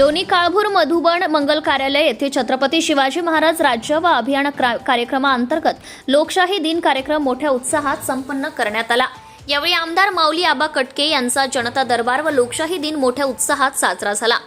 लोणी काळभूर मधुबन मंगल कार्यालय येथे छत्रपती शिवाजी महाराज राज्य व अभियान कार्यक्रमाअंतर्गत लोकशाही दिन कार्यक्रम मोठ्या उत्साहात संपन्न करण्यात आला. यावेळी आमदार माऊली आबा कटके यांचा जनता दरबार व लोकशाही दिन मोठ्या उत्साहात साजरा झाला.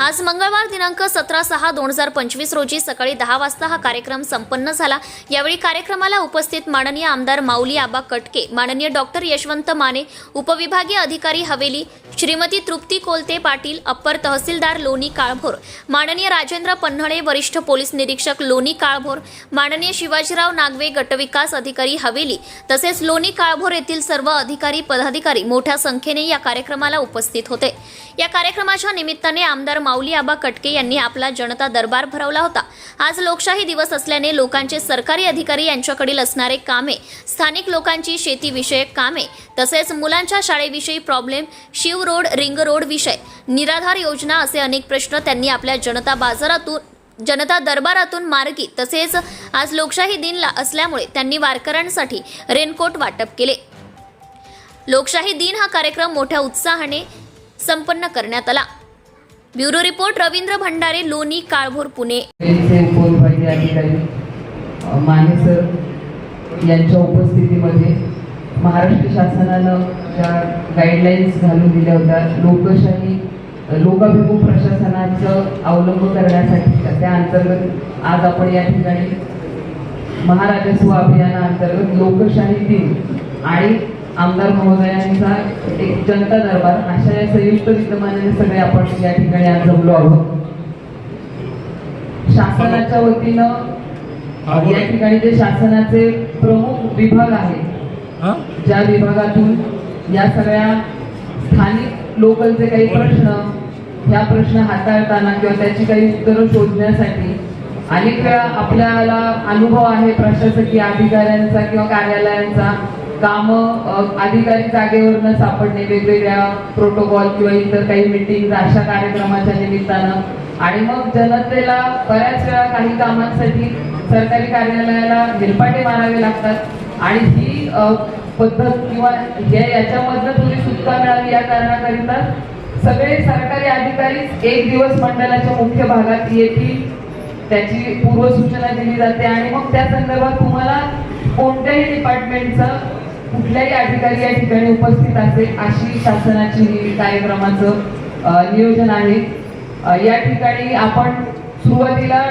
आज मंगळवार दिनांक सतरा सहा दोन हजार पंचवीस रोजी सकाळी दहा वाजता हा कार्यक्रम संपन्न झाला. यावेळी कार्यक्रमाला उपस्थित माननीय आमदार माऊली आबा कटके माननीय डॉक्टर यशवंत माने उपविभागीय अधिकारी हवेली श्रीमती तृप्ती कोलते पाटील अप्पर तहसीलदार लोणी काळभोर माननीय राजेंद्र पन्हाळे वरिष्ठ पोलीस निरीक्षक लोणी काळभोर माननीय शिवाजीराव नागवे गटविकास अधिकारी हवेली तसेच लोणी काळभोर येथील सर्व अधिकारी पदाधिकारी मोठ्या संख्येने या कार्यक्रमाला उपस्थित होते. या कार्यक्रमाच्या निमित्ताने आमदार माऊली आबा कटके यांनी आपला जनता दरबार भरवला होता. आज लोकशाही दिवस असल्याने लोकांचे सरकारी अधिकारी यांच्याकडील असणारे कामे स्थानिक लोकांची शेतीविषयक कामे तसेच मुलांच्या शाळेविषयी problem Shiv road ring road विषय. निराधार योजना असे अनेक प्रश्न त्यांनी आपल्या जनता बाजारातून जनता दरबारातून मार्गी. तसेच आज लोकशाही दिनला असल्यामुळे त्यांनी वारकऱ्यांसाठी रेनकोट वाटप केले. लोकशाही दिन हा कार्यक्रम मोठ्या उत्साहाने संपन्न करण्यात आला. Bureau report Ravindra Bhandare Loni Kalbhor Pune. Mane sir यांच्या उपस्थितीमध्ये महाराष्ट्र शासनानं ज्या गाईडलाईन्स घालून दिल्या होत्या लोकशाही लोकाभिमुख प्रशासनाचं अवलंब करण्यासाठी त्या अंतर्गत आज आपण या ठिकाणी महाराजस्व अभियानाअंतर्गत लोकशाही दिन आणि आमदार महोदयांचा एक जनता दरबार अशा या संयुक्त विद्यमानाने सगळे आपण या ठिकाणी आज जमलो आहोत. शासनाच्या वतीनं या ठिकाणी जे शासनाचे प्रमुख विभाग आहेत ज्या विभागातून या सगळ्या स्थानिक लोकलचे काही प्रश्न ह्या प्रश्न हाताळताना किंवा त्याची काही उत्तरं शोधण्यासाठी अनेक वेळा आपल्याला अनुभव आहे प्रशासकीय अधिकाऱ्यांचा किंवा कार्यालयांचा. काम अधिकारी जागेवर न सापडणे वेगवेगळ्या प्रोटोकॉल किंवा इतर काही मिटिंग अशा कार्यक्रमाच्या निमित्तानं. आणि मग जनतेला बऱ्याच वेळा काही कामांसाठी सरकारी कार्यालयाला निरपाटे मारावे लागतात. आणि ही पद्धत किंवा या याच्यामधनं तुम्ही सुटका मिळावी या कारणाकरिता सगळे सरकारी अधिकारी एक दिवस मंडळाच्या मुख्य भागात येतील त्याची पूर्वसूचना दिली जाते आणि मग त्या संदर्भात तुम्हाला कोणत्याही डिपार्टमेंटचं कुठल्याही अधिकारी या ठिकाणी उपस्थित असेल अशी शासनाची कार्यक्रमाचं नियोजन आहे. या ठिकाणी आपण सुरुवातीला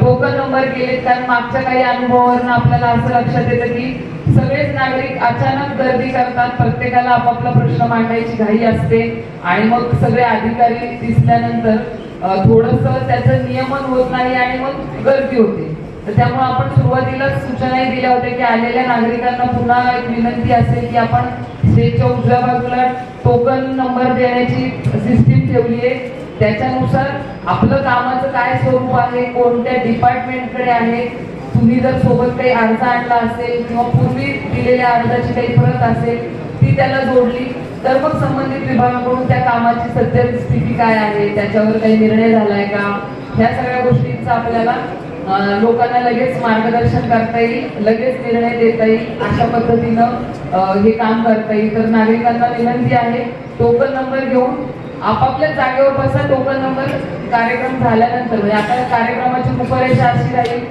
टोकन नंबर गेले कारण मागच्या काही अनुभवावरून आपल्याला असं लक्षात येतं की सगळेच नागरिक अचानक गर्दी करतात प्रत्येकाला आपापला प्रश्न मांडायची घाई असते आणि मग सगळे अधिकारी दिसल्यानंतर थोडस त्याचं नियमन होत नाही आणि मग गर्दी होते. तर त्यामुळे आपण सुरुवातीला सूचनाही दिल्या होत्या की आलेल्या नागरिकांना पुन्हा एक विनंती असेल की आपण स्टेजच्या उजव्या बाजूला टोकन नंबर देण्याची सिस्टीम ठेवली आहे. त्याच्यानुसार आपलं कामाचं काय स्वरूप आहे कोणत्या डिपार्टमेंटकडे आहे तुम्ही जर सोबत काही अर्ज आणला असेल किंवा पूर्वी दिलेल्या अर्जाची काही प्रत असेल ती त्याला जोडली तर मग संबंधित विभागाकडून त्या कामाची सध्या स्थिती काय आहे त्याच्यावर काही निर्णय झालाय का? ह्या सगळ्या गोष्टींचा आपल्याला लोकांना लगेच मार्गदर्शन करता येईल लगेच निर्णय देता येईल अशा पद्धतीनं हे काम करता येईल. तर नागरिकांना विनंती आहे टोकन नंबर घेऊन आपापल्या जागेवर बसा टोकन नंबर कार्यक्रम झाल्यानंतर म्हणजे आता कार्यक्रमाची रूपरेषा अशी राहील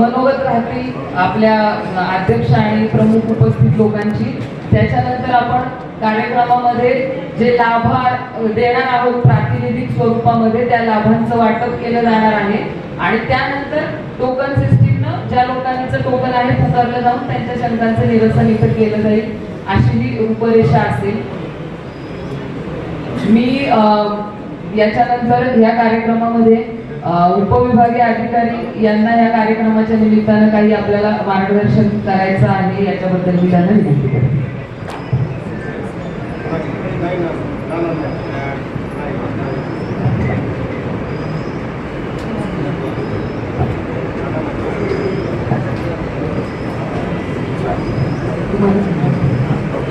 मनोगत राहतील आपल्या अध्यक्ष आणि प्रमुख उपस्थित लोकांची. त्याच्यानंतर आपण कार्यक्रमामध्ये जे लाभ देणार आहोत प्रातिनिधिक स्वरूपामध्ये त्या लाभांचं वाटप केलं जाणार आहे. आणि त्यानंतर टोकन सिस्टीमनं ज्या लोकांचं टोकन आहे पुकारलं जाऊन त्यांच्या शंकांचं निरसन इथं केलं जाईल अशी ही रूपरेषा असेल. मी याच्यानंतर या कार्यक्रमामध्ये उपविभागीय अधिकारी यांना या कार्यक्रमाच्या निमित्तानं काही आपल्याला मार्गदर्शन करायचं आहे याच्याबद्दल मी त्यांना विनंती करते. अ,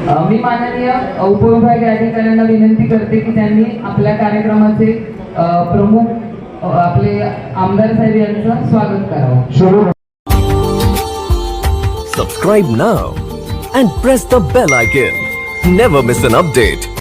मी माननीय उपविभागीय अधिकाऱ्यांना विनंती करते की त्यांनी आपल्या कार्यक्रमाचे प्रमुख आपले आमदार साहेब यांचं स्वागत करावं Subscribe now and press the bell icon. Never miss an update.